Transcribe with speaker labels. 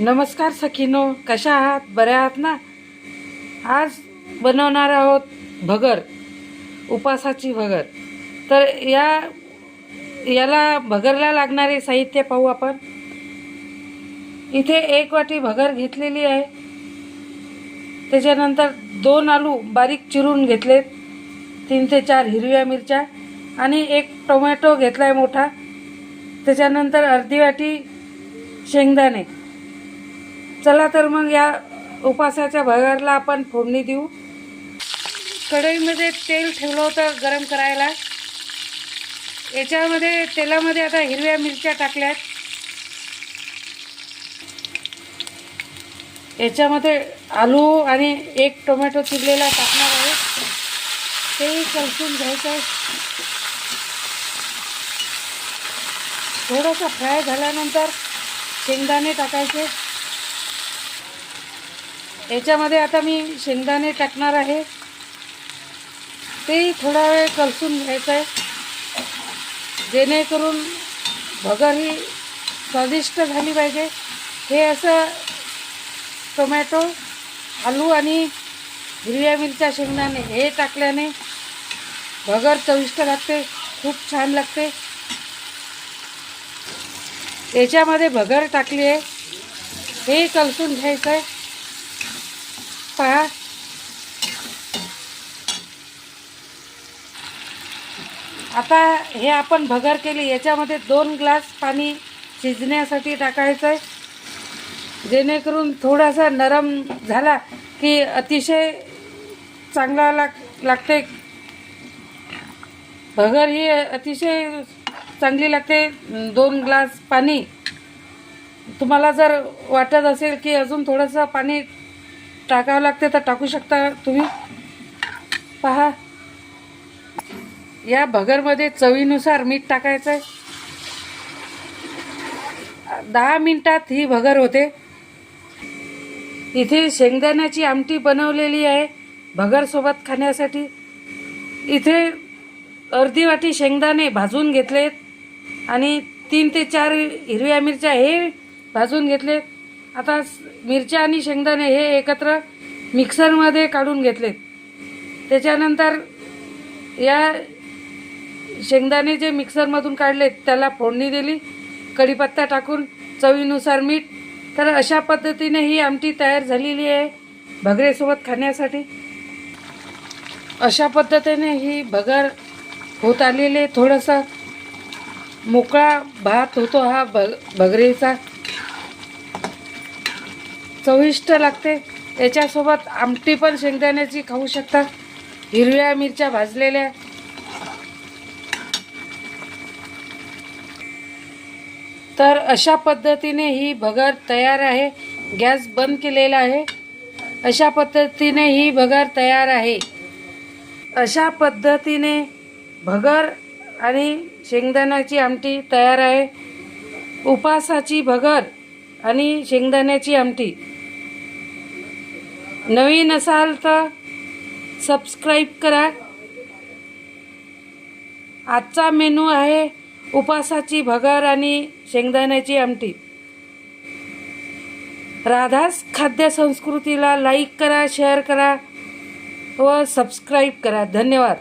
Speaker 1: नमस्कार सखीनो कशा आहात? बऱ्या आहात ना? आज बनवणार आहोत भगर उपासाची भगर. तर या याला भगरला लागणारे साहित्य पाहू आपण. इथे एक वाटी भगर घेतलेली आहे. त्याच्यानंतर दोन आलू बारीक चिरून घेतलेत. तीन ते चार हिरव्या मिरच्या आणि एक टोमॅटो घेतला आहे मोठा. त्याच्यानंतर अर्धी वाटी शेंगदाणे. चला तर मग या उपासाच्या भगरला आपण फोडणी देऊ. कढईमध्ये तेल ठेवलं होतं गरम करायला. याच्यामध्ये तेलामध्ये आता हिरव्या मिरच्या टाकल्यात. याच्यामध्ये आलू आणि एक टोमॅटो चिरलेला टाकणार आहे. तेही कलसून घ्यायचं. आहे थोडंसं फ्राय झाल्यानंतर शेंगदाणे टाकायचे. याच्यामध्ये आता मी शेंगदाणे टाकणार आहे. तेही थोडा वेळ कलसून घ्यायचं आहे. जेणेकरून भगर ही स्वादिष्ट झाली पाहिजे. हे असं टोमॅटो आलू आणि हिरव्या मिरच्या शेंगदाणे हे टाकल्याने भगर चविष्ट लागते खूप छान लागते. याच्यामध्ये भगर टाकली आहे. हे कलसून घ्यायचं आहे. पहा आता हे आपण भगर केली याच्यामध्ये दोन ग्लास पाणी शिजण्यासाठी टाकायचं आहे जेणेकरून थोडासा नरम झाला की अतिशय चांगला लाग लागते. भगर ही अतिशय चांगली लागते. दोन ग्लास पाणी. तुम्हाला जर वाटत असेल की अजून थोडंसं पाणी टाकावं लागते तर टाकू शकता तुम्ही? पहा. या भगरमध्ये चवीनुसार मीठ टाकायचं आहे दहा मिनटात ही भगर होते. इथे शेंगदाण्याची आमटी बनवलेली आहे भगरसोबत खाण्यासाठी. इथे अर्धी वाटी शेंगदाणे भाजून घेतलेत आणि तीन ते चार हिरव्या मिरच्या हे भाजून घेतलेत आता मिरच्या आणि शेंगदाणे हे एकत्र मिक्सरमध्ये काढून घेतलेत. त्याच्यानंतर या शेंगदाणे जे मिक्सरमधून काढलेत त्याला फोडणी दिली कढीपत्ता टाकून चवीनुसार मीठ. तर अशा पद्धतीने ही आमटी तयार झालेली आहे भगरेसोबत खाण्यासाठी. अशा पद्धतीने ही भगर होत आलेली आहे. थोडंसं मोकळा भात होतो हा भग भगरेचा. चविष्ट लागते. याच्यासोबत आमटी पण शेंगदाण्याची खाऊ शकता. हिरव्या मिरच्या भाजलेल्या. तर अशा पद्धतीने ही भगर तयार आहे. गॅस बंद केलेला आहे. अशा पद्धतीने ही भगर तयार आहे. अशा पद्धतीने भगर आणि शेंगदाण्याची आमटी तयार आहे. उपासाची भगर आणि शेंगदाण्याची आमटी. नवीन असाल तर सबस्क्राईब करा. आजचा मेनू आहे उपासाची भगर आणि शेंगदाण्याची आमटी. राधास खाद्य संस्कृतीला लाईक करा शेअर करा व सबस्क्राईब करा. धन्यवाद.